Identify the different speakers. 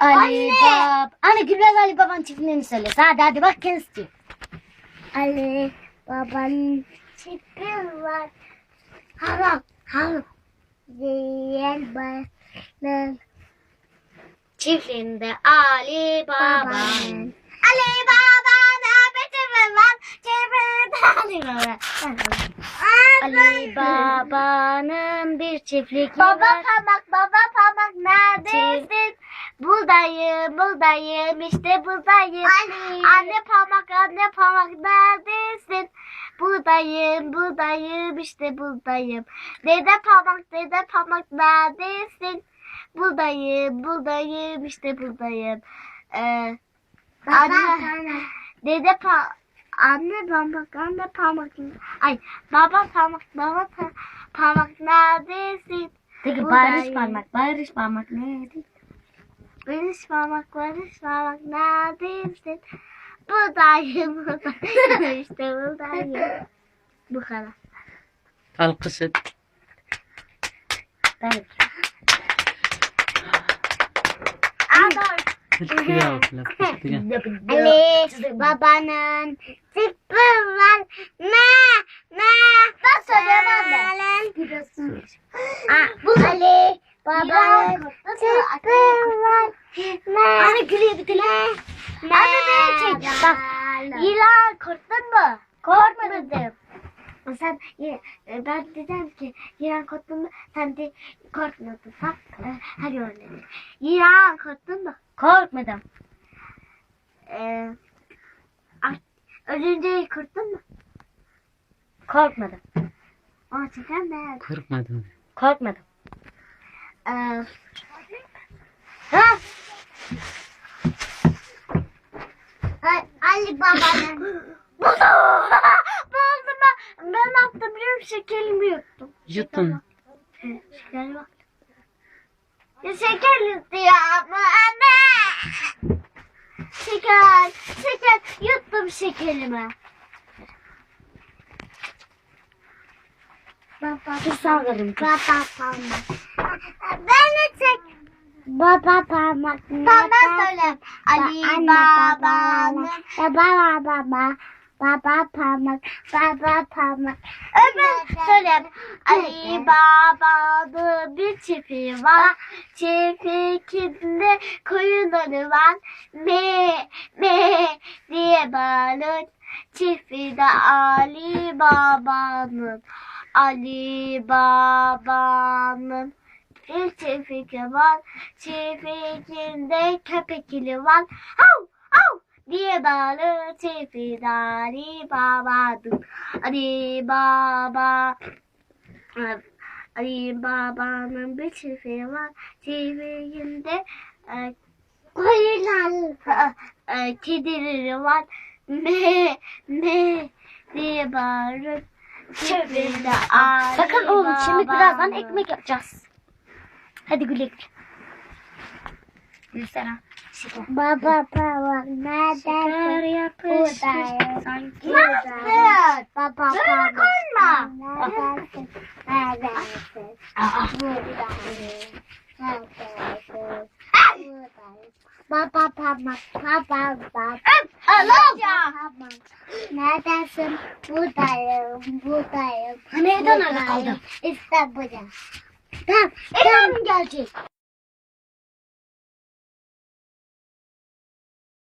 Speaker 1: Ali. Bab. Anne Gülben Ali Baba'nın çiftliğini söyle. Hadi hadi bak kendisi.
Speaker 2: Ali babanın çipi var. Haram haram. Diyen babanın
Speaker 1: Çiftliğinde Ali Baba.
Speaker 2: babanın. Ali babanın çipi var. Çipi Ali baba.
Speaker 1: Ali Baba'nın bir çiftlik
Speaker 2: Baba
Speaker 1: var.
Speaker 2: parmak baba parmak neredesin? Buradayım buradayım işte buradayım. Anne parmak anne parmak neredesin? Buradayım buradayım işte buradayım. Dede parmak dede parmak neredesin? Buradayım buradayım işte buradayım. Ee, anne dede pa anne parmak anne parmak ay baba parmak baba pa- parmak neredesin?
Speaker 1: Peki
Speaker 2: Buradayım.
Speaker 1: barış parmak. Barış parmak neydi?
Speaker 2: Barış parmak barış parmak neredesin? Buradayım buradayım işte buradayım. Bu kadar.
Speaker 3: Alkış et.
Speaker 1: Ben.
Speaker 2: Ador.
Speaker 3: Fışkıya okula. Fışkıya.
Speaker 2: Ali babanın tipi var. Ne? Ne? Ben anne. Aa, Ali babanın.
Speaker 1: Anne gülüyor bir tane.
Speaker 2: Anne beni çek. Bak. Yılan korktun mu? Korkmadım. Sen e, ben dedim ki yılan korktun mu? Sen de korkmadın. Bak e, hadi öyle. Yılan korktun mu?
Speaker 1: Korkmadım.
Speaker 2: Ee, ölünce korktun mu?
Speaker 1: Korkmadım.
Speaker 2: Ama çeken de.
Speaker 3: Korkmadım.
Speaker 1: Korkmadım.
Speaker 2: Ee, ha? Ay, Buldum. Buldum ben. Ben ne yaptım biliyor musun? Şekerimi yuttum.
Speaker 3: Yuttun.
Speaker 2: Şeker bak. Ya şeker yuttu ya ama anne. Şeker, şeker yuttum şekerimi. Baba,
Speaker 1: Bir sallarım.
Speaker 2: baba parmak. Ben de çek. Baba parmak. Tamam ben söyleyeyim. Ali babanın. Baba baba. Baba parmak. Baba parmak. Öbür söyleyeyim. Ali babanın bir çiftliği var. Çiftliğinde koyunları var. Me me diye bağırır. Çiftliğinde Ali babanın. Ali babanın bir çiftliği var. Çiftliğinde köpekli var. Hav hav diye bağırır çiftliğinde Ali babadır. Ali baba Ali babanın bir çiftliği var. Çiftliğinde e, koyunlar, e, kedileri var. Me me diye bağırır. Çiftliğinde Ali
Speaker 1: Bakın oğlum şimdi birazdan ekmek yapacağız. Hadi güle güle. Gülsene.
Speaker 2: Baba baba
Speaker 1: yapışmış
Speaker 2: Buradayım.
Speaker 1: sanki.
Speaker 2: Nasıl? Baba baba.
Speaker 1: koyma.
Speaker 2: Neredesin? Neredesin?
Speaker 1: Aa,
Speaker 2: Buradayım. Neredesin? Buradayım. Baba parmak, baba baba.
Speaker 1: Allah'ım.
Speaker 2: Neredesin? Buradayım, buradayım.
Speaker 1: Neden öyle
Speaker 2: buradayım.
Speaker 1: kaldı?
Speaker 2: Tamam,
Speaker 1: Efendim gelecek.